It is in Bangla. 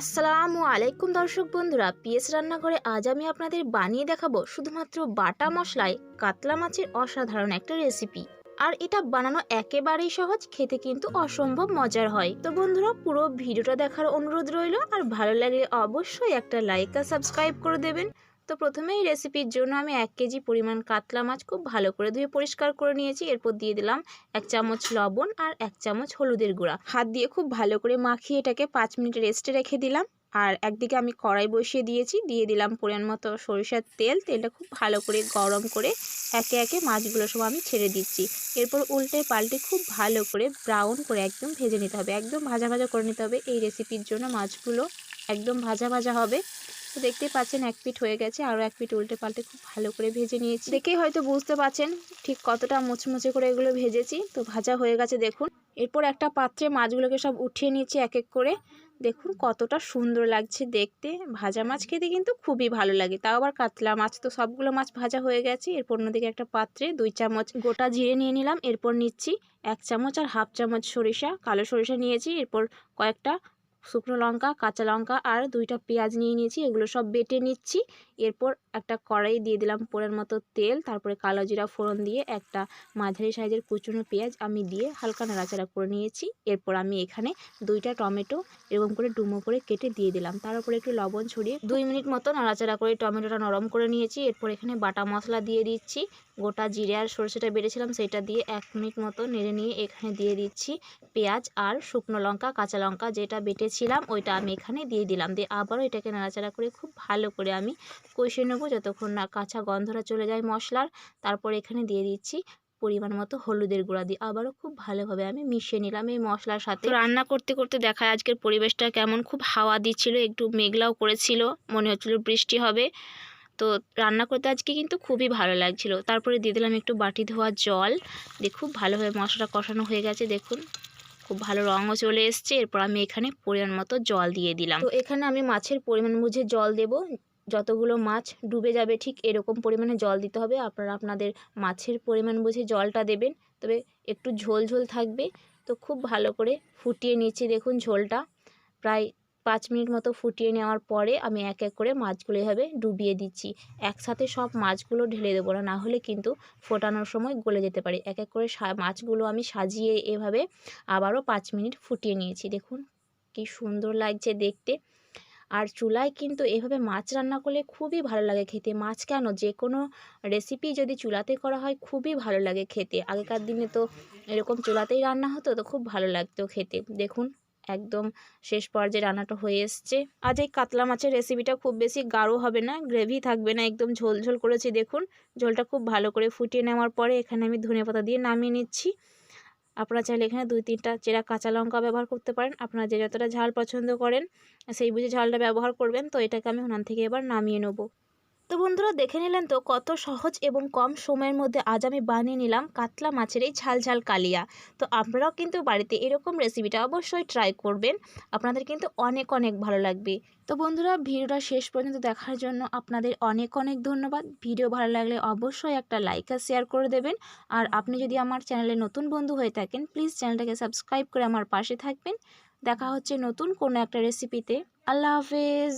আসসালামু আলাইকুম দর্শক বন্ধুরা, পিএস রান্নাঘরে আজ আমি আপনাদের বানিয়ে দেখাবো শুধুমাত্র বাটা মশলায় কাতলা মাছের অসাধারণ একটা রেসিপি আর এটা বানানো একেবারেই সহজ, খেতে কিন্তু অসম্ভব মজার হয়। তো বন্ধুরা, পুরো ভিডিওটা দেখার অনুরোধ রইল, আর ভালো লাগলে অবশ্যই একটা লাইক আর সাবস্ক্রাইব করে দেবেন। তো প্রথমেই রেসিপির জন্য আমি এক কেজি পরিমাণ কাতলা মাছ খুব ভালো করে ধুয়ে পরিষ্কার করে নিয়েছি। এরপর দিয়ে দিলাম এক চামচ লবণ আর এক চামচ হলুদের গুঁড়া। হাত দিয়ে খুব ভালো করে মাখিয়ে এটাকে পাঁচ মিনিট রেস্টে রেখে দিলাম। আর একদিকে আমি কড়াই বসিয়ে দিয়েছি। দিয়ে দিলাম পরিমাণ মতো সরিষার তেল। তেলটা খুব ভালো করে গরম করে একে একে মাছগুলো সব আমি ছেড়ে দিচ্ছি। এরপর উল্টে পাল্টে খুব ভালো করে ব্রাউন করে একদম ভেজে নিতে হবে। একদম ভাজা ভাজা করে নিতে হবে। এই রেসিপির জন্য মাছগুলো একদম ভাজা ভাজা হবে। তো দেখতেই পাচ্ছেন এক পিঠ হয়ে গেছে, আরও এক পিঠ উল্টে পাল্টে খুব ভালো করে ভেজে নিয়েছি। দেখেই হয়তো বুঝতে পারছেন ঠিক কতটা মুচমুচে করে এগুলো ভেজেছি। তো ভাজা হয়ে গেছে দেখুন। এরপর একটা পাত্রে মাছগুলোকে সব উঠিয়ে নিয়েছি এক এক করে। দেখুন কতটা সুন্দর লাগছে দেখতে। ভাজা মাছ খেতে কিন্তু খুবই ভালো লাগে। তাও আবার কাতলা মাছ, তো সবগুলো মাছ ভাজা হয়ে গেছে। এরপর অন্যদিকে একটা পাত্রে দুই চামচ গোটা জিরে নিয়ে নিলাম। এরপর নিচ্ছি এক চামচ আর হাফ চামচ সরিষা, কালো সরিষা নিয়েছি। এরপর কয়েকটা শুকনো লঙ্কা, কাঁচা লঙ্কা আর দুইটা পেঁয়াজ নিয়ে নিয়েছি, এগুলো সব বেটে নিচ্ছি। এরপর একটা কড়াই দিয়ে দিলাম পোড়ের মতো তেল, তারপরে কালো জিরা ফোড়ন দিয়ে একটা মাঝারি সাইজের কুচুনো পেঁয়াজ আমি দিয়ে হালকা নাড়াচাড়া করে নিয়েছি। এরপর আমি এখানে দুইটা টমেটো এরকম করে ডুমো করে কেটে দিয়ে দিলাম। তার উপরে একটু লবণ ছড়িয়ে দুই মিনিট মতো নাড়াচাড়া করে টমেটোটা নরম করে নিয়েছি। এরপর এখানে বাটা মশলা দিয়ে দিচ্ছি। গোটা জিরে আর সরষেটা বেড়েছিলাম সেটা দিয়ে এক মিনিট মতো নেড়ে নিয়ে এখানে দিয়ে দিচ্ছি পেঁয়াজ আর শুকনো লঙ্কা, কাঁচা লঙ্কা যেটা বেটেছিলাম, ওইটা আমি এখানে দিয়ে দিলাম। দিয়ে আবারও এটাকে নাড়াচাড়া করে খুব ভালো করে আমি কষিয়ে নেব যতক্ষণ না কাঁচা গন্ধটা চলে যায় মশলার। তারপর এখানে দিয়ে দিচ্ছি পরিমাণ মতো হলুদের গুঁড়া দিয়ে আবারও খুব ভালোভাবে আমি মিশিয়ে নিলাম এই মশলার সাথে। রান্না করতে করতে দেখা আজকের পরিবেশটা কেমন, খুব হাওয়া দিচ্ছিল, একটু মেঘলাও করেছিল, মনে হচ্ছিল বৃষ্টি হবে। তো রান্না করতে আজকে কিন্তু খুবই ভালো লাগছিল। তারপরে দিয়ে দিলাম একটু বাটি ধোয়া জল। দিয়ে খুব ভালোভাবে মশলাটা কষানো হয়ে গেছে, দেখুন। খুব ভালো রঙও চলে এসছে। এরপর আমি এখানে পরিমাণ মতো জল দিয়ে দিলাম। তো এখানে আমি মাছের পরিমাণ বুঝে জল দেব। যতগুলো মাছ ডুবে যাবে ঠিক এরকম পরিমাণে জল দিতে হবে। আপনারা আপনাদের মাছের পরিমাণ বুঝে জলটা দেবেন। তবে একটু ঝোল ঝোল থাকবে। তো খুব ভালো করে ফুটিয়ে নিচ্ছি দেখুন ঝোলটা। প্রায় পাঁচ মিনিট মতো ফুটিয়ে নেওয়ার পরে আমি এক এক করে মাছগুলো এভাবে ডুবিয়ে দিচ্ছি। একসাথে সব মাছগুলো ঢেলে দেবো না হলে কিন্তু ফোটানোর সময় গলে যেতে পারে। এক এক করে মাছগুলো আমি সাজিয়ে এভাবে আবারও পাঁচ মিনিট ফুটিয়ে নিয়েছি। দেখুন কি সুন্দর লাগছে দেখতে। আর চুলায় কিন্তু এভাবে মাছ রান্না করলে খুবই ভালো লাগে খেতে। মাছ কেন? যে কোনো রেসিপি যদি চুলাতে করা হয় খুবই ভালো লাগে খেতে। আগেকার দিনে তো এরকম চুলাতেই রান্না হতো তো খুব ভালো লাগতো খেতে। দেখুন একদম শেষ পর্যায়ে রান্নাটা হয়ে এসছে। আজ এই কাতলা মাছের রেসিপিটা খুব বেশি গাঢ় হবে না গ্রেভি থাকবে না, একদম ঝোল ঝোল করেছি। দেখুন, ঝোলটা খুব ভালো করে ফুটিয়ে নেওয়ার পরে এখানে আমি ধনে পাতা দিয়ে নামিয়ে নিচ্ছি। আপনারা চাইলে এখানে দুই তিনটা চেরা কাঁচা লঙ্কা ব্যবহার করতে পারেন। আপনারা যে যতটা ঝাল পছন্দ করেন, সেই বুঝে ঝালটা ব্যবহার করবেন। তো এটাকে আমি ওনান থেকে এবার নামিয়ে নেব। তো বন্ধুরা দেখে নিলেন তো কত সহজ এবং কম সময়ের মধ্যে আজ আমি বানিয়ে নিলাম কাতলা মাছের এই ঝাল ঝাল কালিয়া। তো আপনারাও কিন্তু বাড়িতে এরকম রেসিপিটা অবশ্যই ট্রাই করবেন। আপনাদের কিন্তু অনেক অনেক ভালো লাগবে। তো বন্ধুরা ভিডিওটা শেষ পর্যন্ত দেখার জন্য আপনাদের অনেক অনেক ধন্যবাদ। ভিডিও ভালো লাগলে অবশ্যই একটা লাইক আর শেয়ার করে দেবেন। আর আপনি যদি আমার চ্যানেলে নতুন বন্ধু হয়ে থাকেন প্লিজ চ্যানেলটাকে সাবস্ক্রাইব করে আমার পাশে থাকবেন। দেখা হচ্ছে নতুন কোনো একটা রেসিপিতে আল্লাহ হাফেজ।